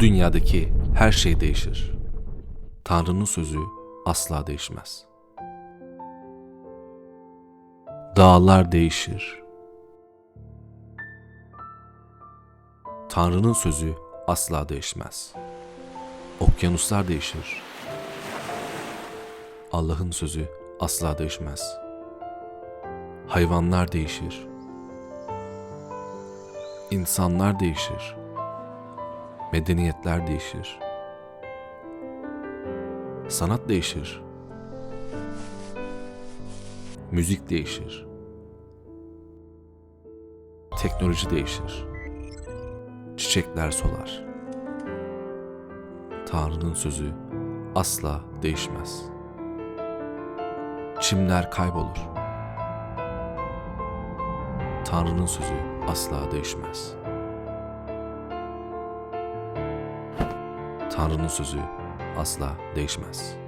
dünyadaki her şey değişir. Tanrı'nın sözü asla değişmez. Dağlar değişir. Tanrı'nın sözü asla değişmez. Okyanuslar değişir. Allah'ın sözü asla değişmez. Hayvanlar değişir. İnsanlar değişir. Medeniyetler değişir. Sanat değişir. Müzik değişir. Teknoloji değişir. Çiçekler solar. Tanrı'nın sözü asla değişmez. Çimler kaybolur. Tanrı'nın sözü asla değişmez. Tanrı'nın sözü asla değişmez.